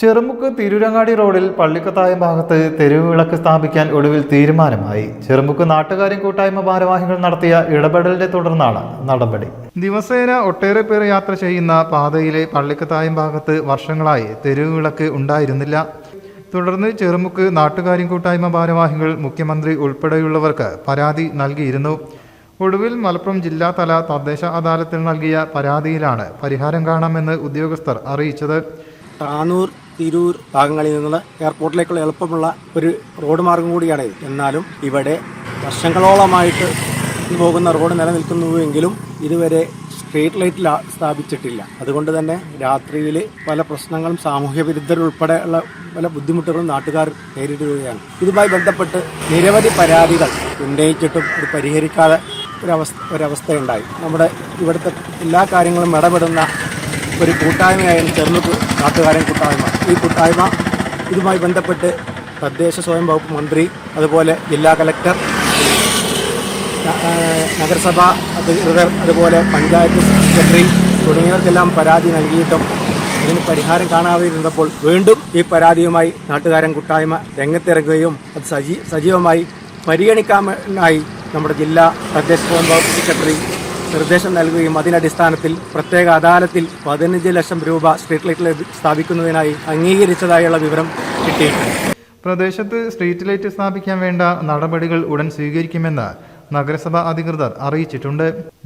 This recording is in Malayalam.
ചെറുമുക്ക് തിരൂരങ്ങാടി റോഡിൽ പള്ളിക്കത്തായം ഭാഗത്ത് തെരുവ് വിളക്ക് സ്ഥാപിക്കാൻ ഒടുവിൽ തീരുമാനമായി. ചെറുമുക്ക് നാട്ടുകാരും കൂട്ടായ്മ ഭാരവാഹികൾ നടത്തിയ ഇടപെടലിനെ തുടർന്നാണ് നടപടി. ദിവസേന ഒട്ടേറെ പേർ യാത്ര ചെയ്യുന്ന പാതയിലെ പള്ളിക്കത്തായം ഭാഗത്ത് വർഷങ്ങളായി തെരുവ് വിളക്ക് ഉണ്ടായിരുന്നില്ല. തുടർന്ന് ചെറുമുക്ക് നാട്ടുകാരും കൂട്ടായ്മ ഭാരവാഹികൾ മുഖ്യമന്ത്രി ഉൾപ്പെടെയുള്ളവർക്ക് പരാതി നൽകിയിരുന്നു. ഒടുവിൽ മലപ്പുറം ജില്ലാതല തദ്ദേശ അദാലത്തിൽ നൽകിയ പരാതിയിലാണ് പരിഹാരം കാണാമെന്ന് ഉദ്യോഗസ്ഥർ അറിയിച്ചത്. താനൂർ തിരൂർ ഭാഗങ്ങളിൽ നിന്നുള്ള എയർപോർട്ടിലേക്കുള്ള എളുപ്പമുള്ള ഒരു റോഡ് മാർഗം കൂടിയാണ് ഇത്. എന്നാലും ഇവിടെ വർഷങ്ങളോളമായിട്ട് ഇത് പോകുന്ന റോഡ് നിലനിൽക്കുന്നുവെങ്കിലും ഇതുവരെ സ്ട്രീറ്റ് ലൈറ്റ് സ്ഥാപിച്ചിട്ടില്ല. അതുകൊണ്ട് തന്നെ രാത്രിയിൽ പല പ്രശ്നങ്ങളും സാമൂഹ്യ വിരുദ്ധരുൾപ്പെടെയുള്ള പല ബുദ്ധിമുട്ടുകളും നാട്ടുകാർ നേരിടുകയാണ്. ഇതുമായി ബന്ധപ്പെട്ട് നിരവധി പരാതികൾ ഉന്നയിച്ചിട്ടും അത് പരിഹരിക്കാതെ ഒരവസ്ഥ ഒരവസ്ഥയുണ്ടായി. നമ്മുടെ ഇവിടുത്തെ എല്ലാ കാര്യങ്ങളും ഇടപെടുന്ന ഒരു കൂട്ടായ്മയായിരുന്നു ചെറുപ്പ് നാട്ടുകാരൻ കൂട്ടായ്മ. ഈ കൂട്ടായ്മ ഇതുമായി ബന്ധപ്പെട്ട് തദ്ദേശ സ്വയം വകുപ്പ് മന്ത്രി അതുപോലെ ജില്ലാ കലക്ടർ നഗരസഭ അധികൃതർ അതുപോലെ പഞ്ചായത്ത് സെക്രട്ടറി തുടങ്ങിയവർക്കെല്ലാം പരാതി നൽകിയിട്ടും ഇതിന് പരിഹാരം കാണാതിരുന്നപ്പോൾ വീണ്ടും ഈ പരാതിയുമായി നാട്ടുകാരൻ കൂട്ടായ്മ രംഗത്തിറങ്ങുകയും അത് സജീ സജീവമായി പരിഗണിക്കാനായി നമ്മുടെ ജില്ലാ തദ്ദേശ സ്വയം വകുപ്പ് സെക്രട്ടറി നിർദ്ദേശം നൽകുകയും അതിനടിസ്ഥാനത്തിൽ പ്രത്യേക അദാലത്തിൽ പതിനഞ്ച് ലക്ഷം രൂപ സ്ട്രീറ്റ് ലൈറ്റ് സ്ഥാപിക്കുന്നതിനായി അംഗീകരിച്ചതായുള്ള വിവരം കിട്ടിയിട്ടുണ്ട്. പ്രദേശത്ത് സ്ട്രീറ്റ് ലൈറ്റ് സ്ഥാപിക്കാൻ വേണ്ട നടപടികൾ ഉടൻ സ്വീകരിക്കുമെന്ന് നഗരസഭാ അധികൃതർ അറിയിച്ചിട്ടുണ്ട്.